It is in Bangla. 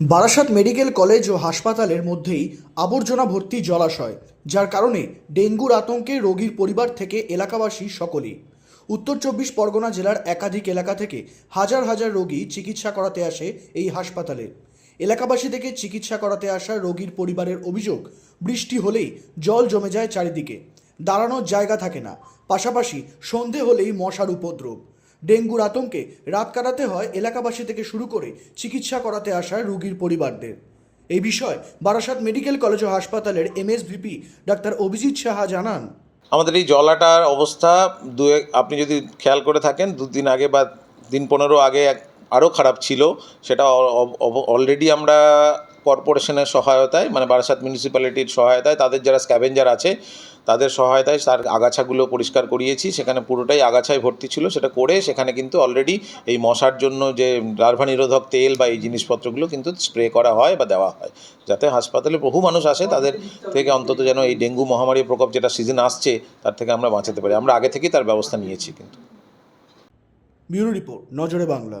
বারাসাত মেডিকেল কলেজ ও হাসপাতালের মধ্যেই আবর্জনা ভর্তি জলাশয়, যার কারণে ডেঙ্গুর আতঙ্কে রোগীর পরিবার থেকে এলাকাবাসী সকলেই। উত্তর চব্বিশ পরগনা জেলার একাধিক এলাকা থেকে হাজার হাজার রোগী চিকিৎসা করাতে আসে এই হাসপাতালে। এলাকাবাসী থেকে চিকিৎসা করাতে আসা রোগীর পরিবারের অভিযোগ, বৃষ্টি হলেই জল জমে যায় চারিদিকে। দাঁড়ানোর জায়গা থাকে না, পাশাপাশি সন্ধে হলেই মশার উপদ্রব। ডেঙ্গুর আতঙ্কে রাত কাটাতে হয় এলাকাবাসী থেকে শুরু করে চিকিৎসা করাতে আসা রোগীর পরিবারদের। এই বিষয়ে বারাসাত মেডিকেল কলেজ ও হাসপাতালের এমএসভিপি ডাক্তার অভিজিৎ সাহা জানান। আমাদের এই জলাটার অবস্থা দু আপনি যদি খেয়াল করে থাকেন, দুদিন আগে বা দিন পনেরো আগে এক আরও খারাপ ছিল। সেটা অলরেডি আমরা কর্পোরেশনের সহায়তায় মানে বারাসাত মিউনিসিপ্যালিটির সহায়তায়, তাদের যারা স্ক্যাভেঞ্জার আছে, তাদের সহায়তায় তার আগাছাগুলো পরিষ্কার করিয়েছি। সেখানে পুরোটাই আগাছায় ভর্তি ছিল, সেটা করে সেখানে কিন্তু অলরেডি এই মশার জন্য যে লার্ভা নিরোধক তেল বা এই জিনিসপত্রগুলো কিন্তু স্প্রে করা হয় বা দেওয়া হয়, যাতে হাসপাতালে বহু মানুষ আসে, তাদের থেকে অন্তত যেন এই ডেঙ্গু মহামারীর প্রকোপ যেটা সিজন আসছে, তার থেকে আমরা বাঁচাতে পারি। আমরা আগে থেকেই তার ব্যবস্থা নিয়েছি কিন্তু। ব্যুরো রিপোর্ট, নজরে বাংলা।